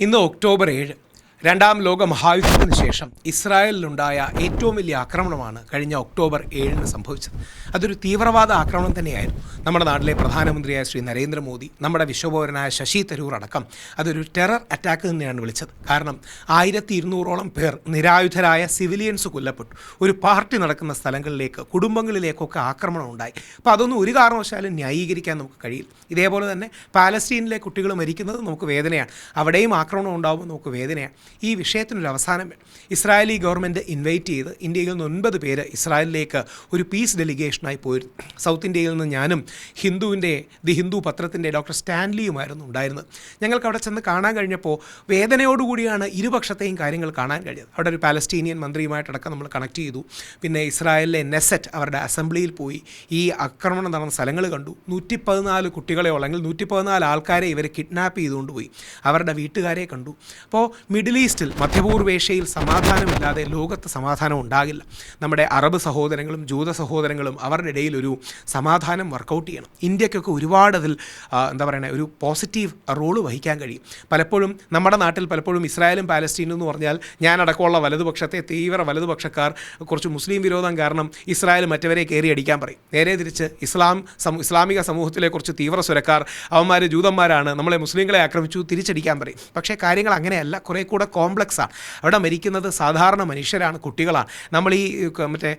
ഇന്ന് ഒക്ടോബർ ഏഴ്. രണ്ടാം ലോക മഹായുദ്ധത്തിന് ശേഷം ഇസ്രായേലിലുണ്ടായ ഏറ്റവും വലിയ ആക്രമണമാണ് കഴിഞ്ഞ ഒക്ടോബർ ഏഴിന് സംഭവിച്ചത്. അതൊരു തീവ്രവാദ ആക്രമണം തന്നെയായിരുന്നു. നമ്മുടെ നാട്ടിലെ പ്രധാനമന്ത്രിയായ ശ്രീ നരേന്ദ്രമോദി നമ്മുടെ വിശ്വപൗരനായ ശശി തരൂർ അടക്കം അതൊരു ടെറർ അറ്റാക്ക് തന്നെയാണ് വിളിച്ചത്. കാരണം ആയിരത്തി ഇരുന്നൂറോളം പേർ നിരായുധരായ സിവിലിയൻസ് കൊല്ലപ്പെട്ടു. ഒരു പാർട്ടി നടക്കുന്ന സ്ഥലങ്ങളിലേക്ക് കുടുംബങ്ങളിലേക്കൊക്കെ ആക്രമണം ഉണ്ടായി. അപ്പോൾ അതൊന്നും ഒരു കാരണവശാലും ന്യായീകരിക്കാൻ നമുക്ക് കഴിയില്ല. ഇതേപോലെ തന്നെ പാലസ്തീനിലെ കുട്ടികൾ മരിക്കുന്നത് നമുക്ക് വേദനയാണ്. അവിടെയും ആക്രമണം ഉണ്ടാകുമ്പോൾ നമുക്ക് വേദനയാണ്. ഈ വിഷയത്തിനൊരു അവസാനം. വേണം ഇസ്രായേലി ഗവൺമെന്റ് ഇൻവൈറ്റ് ചെയ്ത് ഇന്ത്യയിൽ നിന്ന് ഒൻപത് പേര് ഇസ്രായേലിലേക്ക് ഒരു പീസ് ഡെലിഗേഷനായി പോയിരുന്നു സൗത്ത് ഇന്ത്യയിൽ നിന്ന് ഞാനും ഹിന്ദുവിന്റെ ദി ഹിന്ദു പത്രത്തിന്റെ ഡോക്ടർ സ്റ്റാൻലിയുമായിരുന്നു ഉണ്ടായിരുന്നത്. ഞങ്ങൾക്ക് അവിടെ ചെന്ന് കാണാൻ കഴിഞ്ഞപ്പോൾ വേദനയോടുകൂടിയാണ് ഇരുപക്ഷത്തെയും കാര്യങ്ങൾ കാണാൻ കഴിഞ്ഞത്. അവിടെ ഒരു പാലസ്റ്റീനിയൻ മന്ത്രിയുമായിട്ടടക്കം നമ്മൾ കണക്ട് ചെയ്തു. പിന്നെ ഇസ്രായേലിലെ നെസറ്റ് അവരുടെ അസംബ്ലിയിൽ പോയി. ഈ ആക്രമണം നടന്ന സ്ഥലങ്ങൾ കണ്ടു. നൂറ്റി പതിനാല് കുട്ടികളെയോ അല്ലെങ്കിൽ നൂറ്റി പതിനാല് ആൾക്കാരെ ഇവരെ കിഡ്നാപ്പ് ചെയ്തുകൊണ്ട് പോയി. അവരുടെ വീട്ടുകാരെ കണ്ടു. അപ്പോൾ മിഡിൽ ഈസ്റ്റിൽ മധ്യപൂർവേഷ്യയിൽ സമാധാനമില്ലാതെ ലോകത്ത് സമാധാനം ഉണ്ടാകില്ല. നമ്മുടെ അറബ് സഹോദരങ്ങളും ജൂത സഹോദരങ്ങളും അവരുടെ ഇടയിൽ ഒരു സമാധാനം വർക്കൗട്ട് ചെയ്യണം. ഇന്ത്യക്കൊക്കെ ഒരുപാട് അതിൽ എന്താ പറയുക ഒരു പോസിറ്റീവ് റോൾ വഹിക്കാൻ കഴിയും. പലപ്പോഴും നമ്മുടെ നാട്ടിൽ പലപ്പോഴും ഇസ്രായേലും പാലസ്റ്റീനും എന്ന് പറഞ്ഞാൽ ഞാൻ അടക്കമുള്ള വലതുപക്ഷത്തെ തീവ്ര വലതുപക്ഷക്കാർ കുറച്ച് മുസ്ലിം വിരോധം കാരണം ഇസ്രായേൽ മറ്റവരെ കയറി അടിക്കാൻ പറയും. നേരെ തിരിച്ച് ഇസ്ലാം ഇസ്ലാമിക സമൂഹത്തിലെ കുറച്ച് തീവ്ര സ്വരക്കാർ അവന്മാർ ജൂതന്മാരാണ് നമ്മളെ മുസ്ലിങ്ങളെ ആക്രമിച്ചു തിരിച്ചടിക്കാൻ പറയും. പക്ഷേ കാര്യങ്ങൾ അങ്ങനെയല്ല. കുറേ കൂടെ കോംപ്ലക്സാണ് അവിടെ മരിക്കുന്നത് സാധാരണ മനുഷ്യരാണ് കുട്ടികളാണ്. നമ്മൾ ഈ മറ്റേ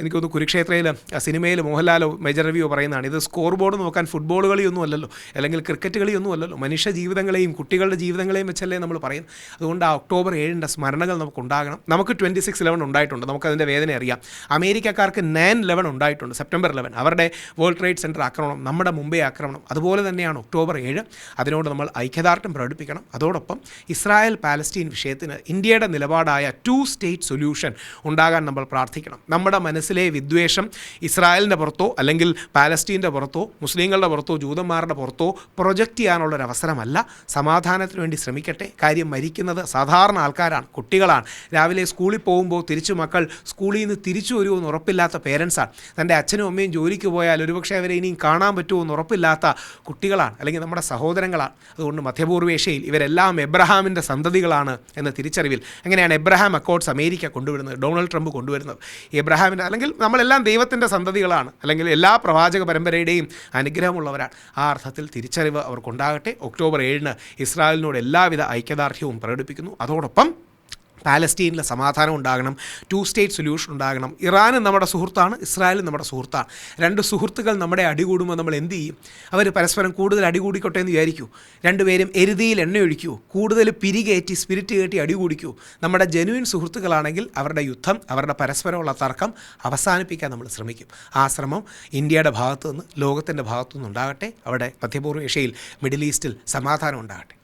എനിക്ക് തോന്നുന്നു കുരുക്ഷേത്രയിൽ സിനിമയിൽ മോഹൻലാലോ മേജർ രവിയോ പറയുന്നതാണ്. ഇത് സ്കോർ ബോർഡ് നോക്കാൻ ഫുട്ബോൾ കളിയൊന്നും അല്ലല്ലോ. അല്ലെങ്കിൽ ക്രിക്കറ്റ് കളിയൊന്നും അല്ലല്ലോ. മനുഷ്യ ജീവിതങ്ങളെയും കുട്ടികളുടെ ജീവിതങ്ങളെയും വെച്ചല്ലേ നമ്മൾ പറയും അതുകൊണ്ട് ആ ഒക്ടോബർ ഏഴിന്റെ സ്മരണകൾ നമുക്ക് ഉണ്ടാകണം. നമുക്ക് ട്വന്റി സിക്സ് ലെവൻ ഉണ്ടായിട്ടുണ്ട് നമുക്കതിന്റെ വേദന അറിയാം. അമേരിക്കക്കാർക്ക് നയൻ ലെവൻ ഉണ്ടായിട്ടുണ്ട്. സെപ്റ്റംബർ ലെവൻ അവരുടെ വേൾഡ് ട്രേഡ് സെന്റർ ആക്രമണം നമ്മുടെ മുംബൈ ആക്രമണം. അതുപോലെ തന്നെയാണ് ഒക്ടോബർ ഏഴ്. അതിനോട് നമ്മൾ ഐക്യദാർഢ്യം പ്രകടിപ്പിക്കണം. അതോടൊപ്പം ഇസ്രായേൽ പാലസ്റ്റീൻ വിഷയത്തിന് ഇന്ത്യയുടെ നിലപാടായ ടു സ്റ്റേറ്റ് സൊല്യൂഷൻ ഉണ്ടാകാൻ നമ്മൾ പ്രാർത്ഥിക്കണം. നമ്മുടെ മനസ്സിലെ വിദ്വേഷം ഇസ്രായേലിന്റെ പുറത്തോ അല്ലെങ്കിൽ പാലസ്റ്റീന്റെ പുറത്തോ മുസ്ലിങ്ങളുടെ പുറത്തോ ജൂതന്മാരുടെ പുറത്തോ പ്രൊജക്റ്റ് ചെയ്യാനുള്ളൊരു അവസരമല്ല സമാധാനത്തിന് വേണ്ടി ശ്രമിക്കട്ടെ. കാര്യം മരിക്കുന്നത് സാധാരണ ആൾക്കാരാണ് കുട്ടികളാണ്. രാവിലെ സ്കൂളിൽ പോകുമ്പോൾ തിരിച്ചു മക്കൾ സ്കൂളിൽ നിന്ന് തിരിച്ചു വരുമോ എന്ന് ഉറപ്പില്ലാത്ത പേരൻസാണ് തന്റെ അച്ഛനും അമ്മയും ജോലിക്ക് പോയാൽ ഒരുപക്ഷെ അവരെ ഇനിയും കാണാൻ പറ്റുമോ എന്ന് ഉറപ്പില്ലാത്ത കുട്ടികളാണ്. അല്ലെങ്കിൽ നമ്മുടെ സഹോദരങ്ങളാണ്. അതുകൊണ്ട് മധ്യപൂർവേഷ്യയിൽ ഇവരെല്ലാം എബ്രഹാമിന്റെ സന്തതികളാണ് എന്ന തിരിച്ചറിവിൽ അങ്ങനെയാണ് എബ്രഹാം അക്കോർഡ്സ് അമേരിക്ക കൊണ്ടുവരുന്നത് ഡൊണാൾഡ് ട്രംപ് കൊണ്ടുവരുന്നത്? എബ്രഹാമിന്റെ അല്ലെങ്കിൽ നമ്മളെല്ലാം ദൈവത്തിന്റെ സന്തതികളാണ് അല്ലെങ്കിൽ എല്ലാ പ്രവാചക പരമ്പരയുടെയും അനുഗ്രഹമുള്ളവരാണ്. ആ അർത്ഥത്തിൽ തിരിച്ചറിവ് അവർക്കുണ്ടാകട്ടെ. ഒക്ടോബർ ഏഴിന് ഇസ്രായേലിനോട് എല്ലാവിധ ഐക്യദാർഢ്യവും പ്രകടിപ്പിക്കുന്നു. അതോടൊപ്പം പാലസ്റ്റീനിൽ സമാധാനം ഉണ്ടാകണം ടു സ്റ്റേറ്റ് സൊല്യൂഷൻ ഉണ്ടാകണം. ഇറാനും നമ്മുടെ സുഹൃത്താണ് ഇസ്രായേലും നമ്മുടെ സുഹൃത്താണ്. രണ്ട് സുഹൃത്തുക്കൾ നമ്മുടെ അടികൂടുമ്പോൾ നമ്മൾ എന്ത് ചെയ്യും? അവർ പരസ്പരം കൂടുതൽ അടികൂടിക്കോട്ടെ എന്ന് വിചാരിക്കൂ. രണ്ടുപേരും എരുതിയിൽ എണ്ണയൊഴിക്കൂ കൂടുതൽ പിരികേറ്റി സ്പിരിറ്റ് കയറ്റി അടികൂടിക്കൂ. നമ്മുടെ ജനുവിൻ സുഹൃത്തുക്കളാണെങ്കിൽ അവരുടെ യുദ്ധം അവരുടെ പരസ്പരമുള്ള തർക്കം അവസാനിപ്പിക്കാൻ നമ്മൾ ശ്രമിക്കും. ആ ശ്രമം ഇന്ത്യയുടെ ഭാഗത്തു നിന്ന് ലോകത്തിന്റെ ഭാഗത്തു നിന്നുണ്ടാകട്ടെ അവിടെ മധ്യപൂർവ ഏഷ്യയിൽ മിഡിൽ ഈസ്റ്റിൽ സമാധാനം ഉണ്ടാകട്ടെ.